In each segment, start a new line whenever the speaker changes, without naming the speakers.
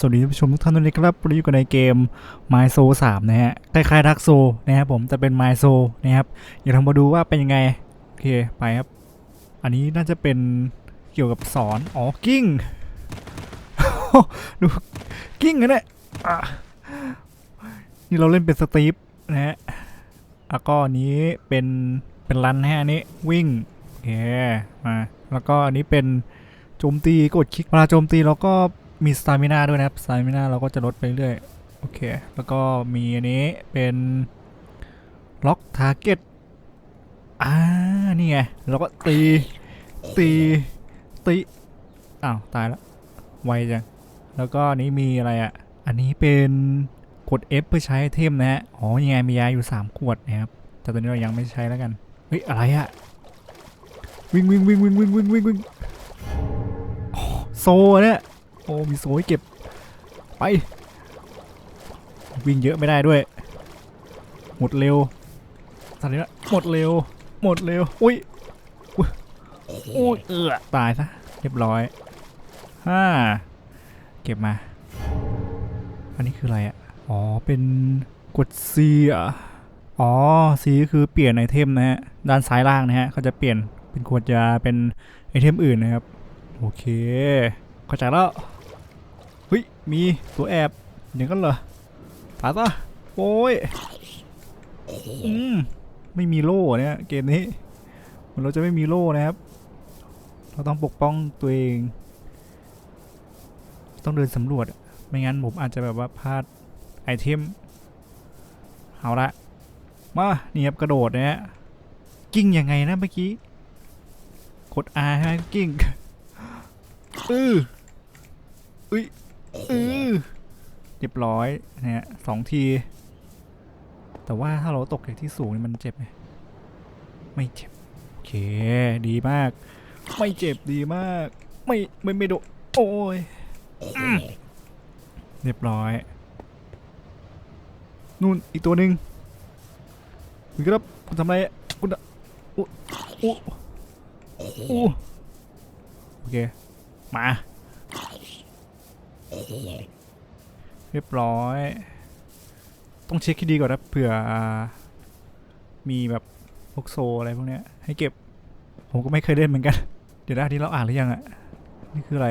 สวัสดีท่านผู้ชมทุกท่านด้วยนะครับวันนี้อยู่กันในเกม My s o 3นะฮะ คล้ายๆ Dark s o นะครับผมแต่เป็น My s o นะครับเดี๋ยวเรามาดูว่าเป็นยังไง โอเค ไปครับ อันนี้น่าจะเป็นเกี่ยวกับสอน อ๋อ กิ้ง ดู กิ้งนะเนี่ยนี่เราเล่นเป็นสตีฟนะฮะแล้วก็อันนี้เป็น เป็นรันนะฮะอันนี้ วิ่ง โอเค มา แล้วก็อันนี้เป็นโจมตี กดคลิกเวลาโจมตีเราก็ มีสตามินาด้วยนะครับสตามินาเราก็จะลดไปเรื่อยโอเค แล้วก็มีอันนี้เป็นล็อกทาร์เก็ตอ่า นี่ไงแล้วก็ตี ตี ตี อ้าว ตายแล้ว ไวจัง แล้วก็นี้มีอะไรอะ อันนี้เป็นกด F เพื่อใช้ไอเทมนะฮะ อ๋อ ยังไงมียาอยู่ 3 ขวดนะครับ แต่ตอนนี้เรายังไม่ใช้แล้วกัน เฮ้ย อะไรอะวิ่งวิ่งวิ่งวิ่งวิ่งวิ่งวิ่งวิ่งโอ้โซ่เนี่ย โอ้มีโซ่ให้เก็บ ไป วิ่งเยอะไม่ได้ด้วย หมดเร็วตอนนี้ละหมดเร็ว หมดเร็ว อุ้ยอุ้ยอุ้ยเออตายซะ เรียบร้อยห้าเก็บมา อันนี้คืออะไรอะ อ๋อ เป็นกด C อะ อ๋อ C ก็คือเปลี่ยนไอเทมนะฮะ ด้านซ้ายล่างนะฮะ เขาจะเปลี่ยนเป็นขวดยาเป็นไอเทมอื่นนะครับ โอเค เข้าใจแล้ว มีตัวแอบอย่างนั้นเหรอตายซะโอ้ยอืมไม่มีโล่เนี่ยเกมนี้มันเราจะไม่มีโล่นะครับ เราต้องปกป้องตัวเอง ต้องเดินสำรวจ ไม่งั้นผมอาจจะแบบว่าพลาดไอเทมเอาละมานี่ครับกระโดดนะฮะกิ้งยังไงนะเมื่อกี้กด R ใช่ไหมกิ้งอืออุ้ย เรียบร้อยนะฮะสองที แต่ว่าถ้าเราตกจากที่สูงนี่มันเจ็บไหมไม่เจ็บ โอเค ดีมาก ไม่เจ็บดีมาก ไม่ไม่ไม่โดนโอ้ยอเรียบร้อย นู่นอีกตัวหนึ่งคุณครับคุณทำอะไรคุณอะอู้อู้อู้โอเค มา เรียบร้อย ต้องเช็คให้ดีก่อนนะเผื่อมีแบบพวกโซอะไรพวกเนี้ยให้เก็บ ผมก็ไม่เคยเล่นเหมือนกัน เดี๋ยวนะอันนี้เราอ่านหรือยังอะนี่คืออะไร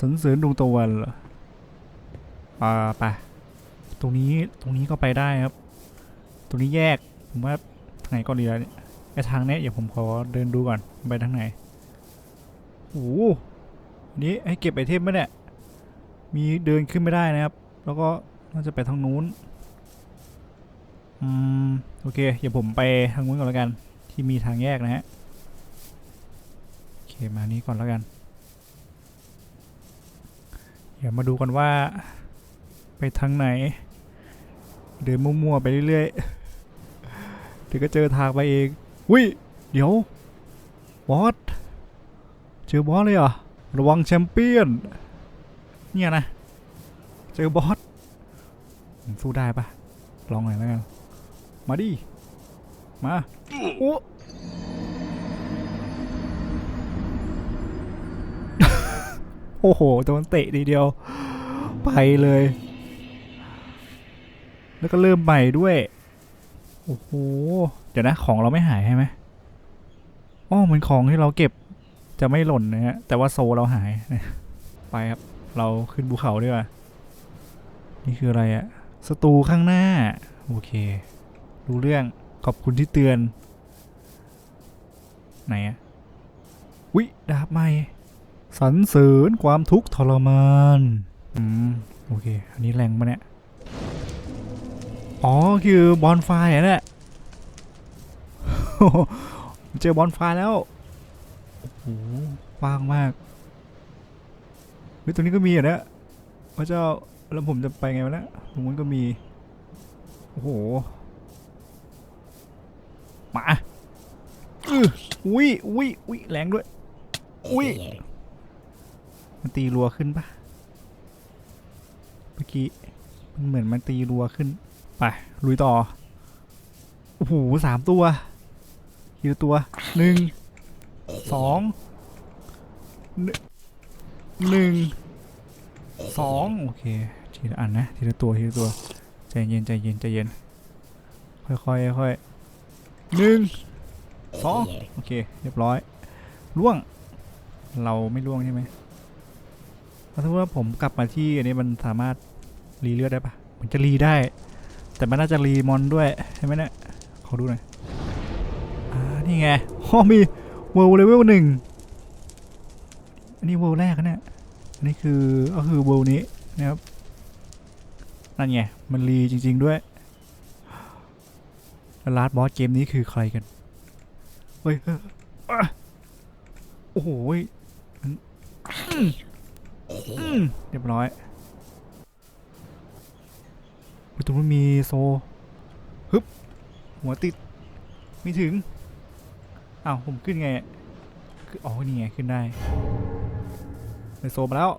สันเสริญดวงตะวันเหรออ่าไปตรงนี้ตรงนี้ก็ไปได้ครับ ตรงนี้แยกผมว่าทางไหนก็ดีแล้วเนี่ยไอทางเนี้ยเดี๋ยวผมขอเดินดูก่อนไปทางไหนโอ้โหนนี้ให้เก็บไอเทมไหมเนี่ย มีเดินขึ้นไม่ได้นะครับ แล้วก็น่าจะไปทางนู้น อืม โอเค เดี๋ยวผมไปทางนู้นก่อนแล้วกัน ที่มีทางแยกนะฮะ โอเค มานี้ก่อนแล้วกัน เดี๋ยวมาดูกันว่า ไปทางไหน เดินมั่วๆไปเรื่อยๆ เดี๋ยวก็เจอทางไปเองวิเดี๋ยว บอส เจอบอสเลยเหรอ ระวังแชมเปี้ยน เนี่ยนะ เจอบอสผมสู้ได้ปะลองหน่อยแล้วกัน มาดิ มาโอ้โอ้โหโดนเตะทีเดียว ไปเลย แล้วก็เริ่มใหม่ด้วย โอ้โห เดี๋ยวนะ ของเราไม่หายใช่ไหมอ๋อเหมือนของที่เราเก็บจะไม่หล่นนะฮะ แต่ว่าโซเราหาย ไปครับ เราขึ้นภูเขาดีกว่า นี่คืออะไรอะสตูข้างหน้า โอเค รู้เรื่องขอบคุณที่เตือน ไหนอะวิดาบใหม่สรรเสริญความทุกข์ทรมาน อืม โอเค อันนี้แรงปะเนี่ย อ๋อ คือบอลไฟอะเนี่ยเจอบอลไฟแล้ว โอ้โหกว้างมาก เฮ้ยตรงนี้ก็มีอะนะพระเจ้าแล้วผมจะไปไงวะนะตรงนู้นก็มี โอ้โหมาอืออุ้ยอุ้ยอุ้ยแรงด้วย อุ้ยมันตีรัวขึ้นปะเมื่อกี้มันเหมือนมันตีรัวขึ้น ไปลุยต่อ โอ้โหสามตัวกี่ตัวหนึ่งสอง หนึ่งหนึ่งสองโอเคทีละอันนะทีละตัวทีละตัวใจเย็นใจเย็นใจเย็นค่อยๆค่อยๆหนึ่งสองโอเคเรียบร้อยล่วง เราไม่ล่วงใช่ไหมเพราะถ้าว่าผมกลับมาที่อันนี้มันสามารถรีเลือดได้ปะมันจะรีได้ แต่มันน่าจะรีมอนด้วยใช่ไหมเนี่ยขอดูหน่อยอ่านี่ไงอ๋อมีเวลเลเวลหนึ่ง อันนี้เวลแรกนะเนี่ยอันนี้คือก็คือเวลนี้นะครับนั่นไงมันรีจริง ๆด้วยแล้วลาสบอสเกมนี้คือใครกันเฮ้ยโอ้โหเรียบร้อยเฮ้ยตรงนู้นมีโซฮึบหัวติด ไม่ถึง อ้าว ผมขึ้นไง คือ อ๋อ นี่ไง ขึ้นได้ ในโซมาแล้ว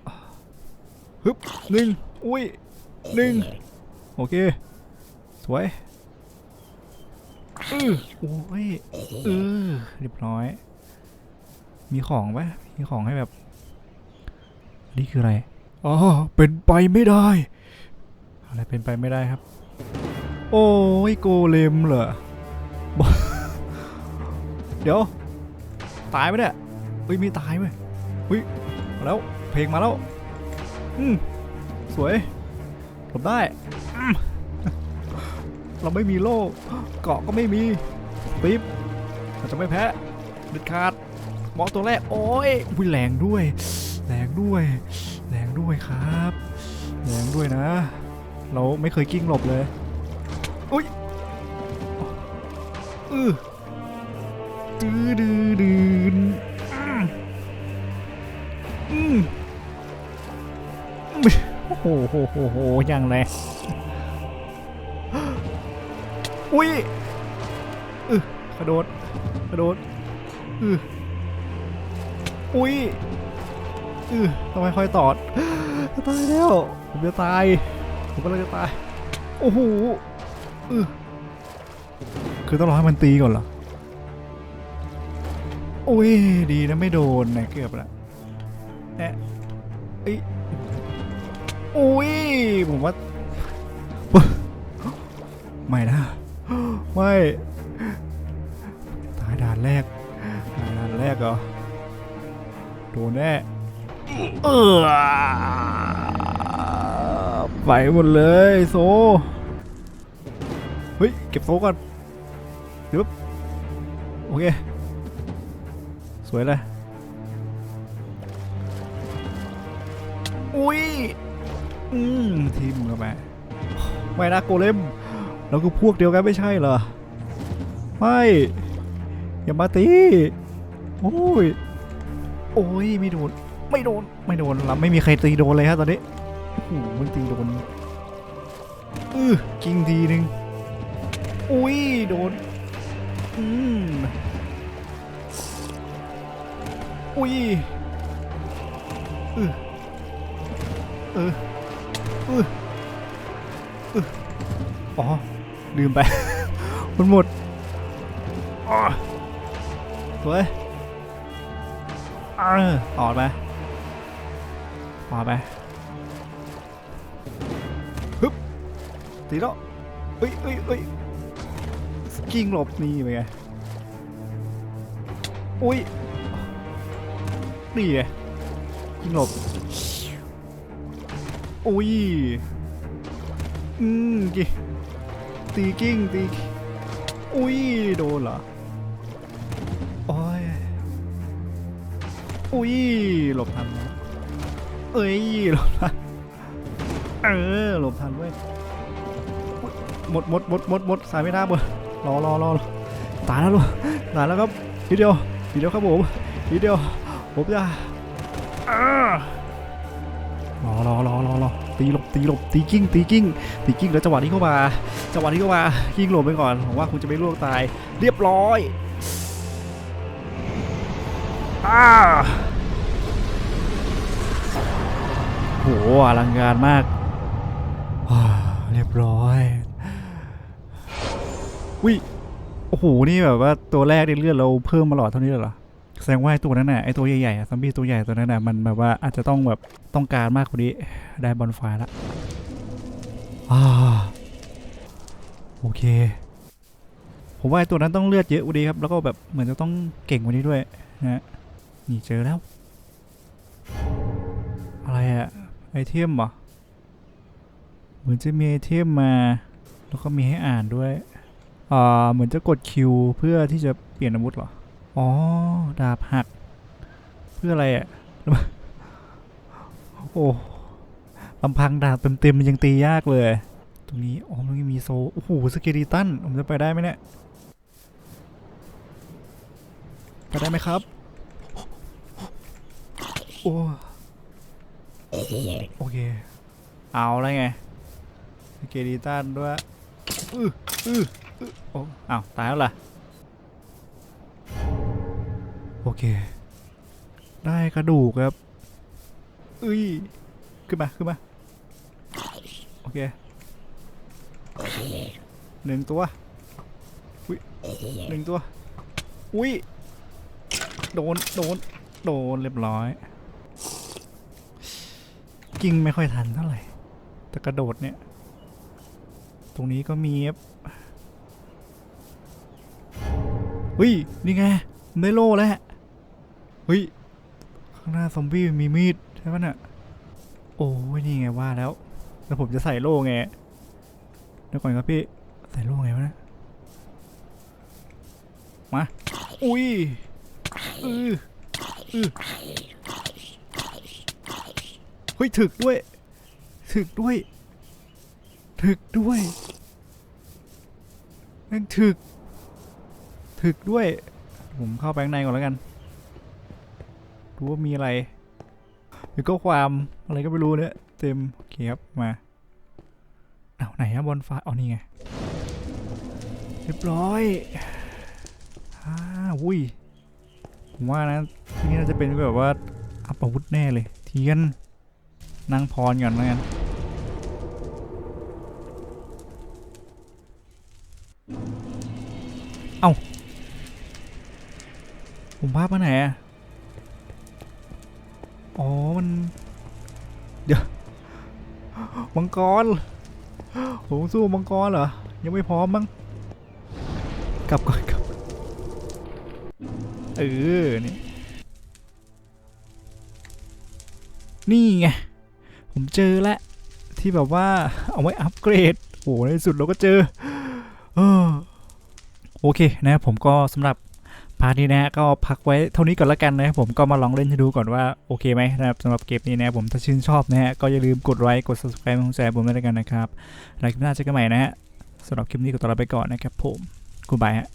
ฮึบหนึ่งอุ้ยหนึ่งโอเค สวยอือโอ้ยเออเรียบร้อย มีของปะมีของให้แบบ นี่คืออะไร อ๋อ เป็นไปไม่ได้ อะไรเป็นไปไม่ได้ครับ โอ้ยโกเลมเหรอบอเดี๋ยว ตายไหมเนี่ยเฮ้ยมีตายไหมเฮ้ยมาแล้ว เพลงมาแล้ว อืมสวยผมได้ เราไม่มีโล่เกาะก็ไม่มีปิ๊บเราจะไม่แพ้เด็ดขาดบอตัวแรก โอ้ยวิแรงด้วย แรงด้วย แรงด้วยครับ แรงด้วยนะ เราไม่เคยกิ้งหลบเลยอุ้ยอือดื้อดื้อดื้ออืม โอ้โหโหโหยังเลยอุ้ยอือกระโดดกระโดดอืออุ้ยอือทำไมค่อยตอดจะตายแล้วผมจะตายผมกำลังจะตายโอ้โหอือคือต้องรอให้มันตีก่อนเหรออุ้ยดีนะไม่โดนนะเกือบละแอะเอ้ย อุ้ยผมว่า ไม่นะ ไม่ ตายด่านแรกตายด่านแรกเหรอ โดนแน่เออไปหมดเลยโซ เฮ้ย เก็บโซก่อนเดี๋ยวโอเค สวยเลย อุ้ย อืมทีมเข้าไปไม่นะโกเลมเราคือพวกเดียวกันไม่ใช่เหรอ ไม่ อย่ามาตี โอ้ย โอ้ยไม่โดน ไม่โดน ไม่โดนเราไม่มีใครตีโดนเลยฮะตอนนี้โอ้โหมันตีโดนอือกิ้งทีหนึ่งอุ้ยโดน อืมอุ้ยเอออืออ อ๋อ ลืมไป มันหมดอ๋อสวยออดไปออดไปฮึบตีแล้วเอ้ยเอ้ยเอ้ยสกิ้งหลบนี่เป็นไงอุ้ยนี่ไงกิ้งหลบ อุ้ย อืมกี่ตีกิ้งตี อุ้ย โดนเหรอ โอ้ย อุ้ย หลบทันนเอ้ย หลบทัน เออ หลบทันเว้ยอุ๊ยหมดหมดหมดหมดหมดสายไม่ได้หมดรอรอรอรอตายแล้วลูกตายแล้วครับทีเดียวทีเดียวครับผมทีเดียวผมจะอ่า รอรอรอรอรอตีหลบตีหลบตีกิ้งตีกิ้งตีกิ้งแล้วจังหวะนี้เข้ามาจังหวะนี้เข้ามากิ้งหลบไปก่อนผมว่าคุณจะไม่ล่วงตาย เรียบร้อยอ่าโหอลังการมากเรียบร้อยวิโอ้โหนี่แบบว่าตัวแรกในเลือดเราเพิ่มมาหลอดเท่านี้เลยเหรอ แสดงว่าไอตัวนั้นน่ะไอตัวใหญ่ๆอะซอมบี้ตัวใหญ่ตัวนั้นน่ะมันแบบว่าอาจจะต้องแบบต้องการมากกว่านี้ได้บอลไฟละอ่าโอเค ผมว่าไอตัวนั้นต้องเลือดเยอะกว่านี้ครับ แล้วก็แบบเหมือนจะต้องเก่งกว่านี้ด้วยนะนี่เจอแล้ว อะไรอะไอเทมเหรอเหมือนจะมีไอเทมมา แล้วก็มีให้อ่านด้วยอ่าเหมือนจะกดคิวเพื่อที่จะเปลี่ยนอาวุธเหรอ อ๋อ ดาบหัก เพื่ออะไรอะโอ้ลำพังดาบเต็มๆมันยังตียากเลย ตรงนี้ อ๋อ ตรงนี้มีโซ โอ้โหสเกลิตัน ผมจะไปได้ไหมเนี่ย ไปได้ไหมครับ โอ้โอเค เอาแล้วไงสเกลิตันด้วย อืออืออื้อโอ้อ้าว ตายแล้วล่ะ โอเค ได้กระดูกครับเอ้ย ขึ้นมา ขึ้นมา โอเคหนึ่งตัว อุ้ยหนึ่งตัว อุ้ย โดน โดน โดนเรียบร้อย กิ้งไม่ค่อยทันเท่าไหร่ แต่กระโดดเนี่ย ตรงนี้ก็มีครับเฮ้ย นี่ไงผมได้โล่แล้ว เฮ้ย ข้างหน้าซอมบี้มีมีดใช่ปะเนี่ยโอ้ยนี่ไงว่าแล้ว แล้วผมจะใส่โล่ไงเดี๋ยวก่อนครับพี่ ใส่โล่ไงวะนะ มา อุ้ยอืออือเฮ้ยถึกด้วย ถึกด้วย ถึกด้วยแม่งถึก ถึกด้วย ผมเข้าไปข้างในก่อนแล้วกัน ดูว่ามีอะไรมีข้อความอะไรก็ไม่รู้เนี่ยเต็มโอเคครับมาเอาไหนอะบอลฟ้าเอานี่ไงเรียบร้อยอ่าวุ้ยผมว่านะที่นี่น่าจะเป็นแบบว่าอัปอาวุธแน่เลยเทียนนั่งพรก่อนแล้วกันเอ้าผมพามาไหนอะ อ๋อ มัน เดี๋ยว มังกรผมสู้มังกรเหรอ ยังไม่พร้อมมั้ง กลับก่อนกลับ เออ นี่ นี่ไง ผมเจอแล้ว ที่แบบว่าเอาไว้อัปเกรด โอ้ในสุดเราก็เจอ เออโอเคนะผมก็สำหรับ พาร์ทนี้นะก็พักไว้เท่านี้ก่อนละกันนะครับผมก็มาลองเล่นให้ดูก่อนว่าโอเคไหมนะครับสำหรับเกมนี้นะผมถ้าชื่นชอบนะฮะก็อย่าลืมกดไลค์กด subscribe ของแชร์ผมด้วยแล้วกันนะครับแล้วคลิปหน้าเจอกันใหม่นะฮะสำหรับคลิปนี้ก็ตัวลาไปก่อนนะครับผมกูบายฮะ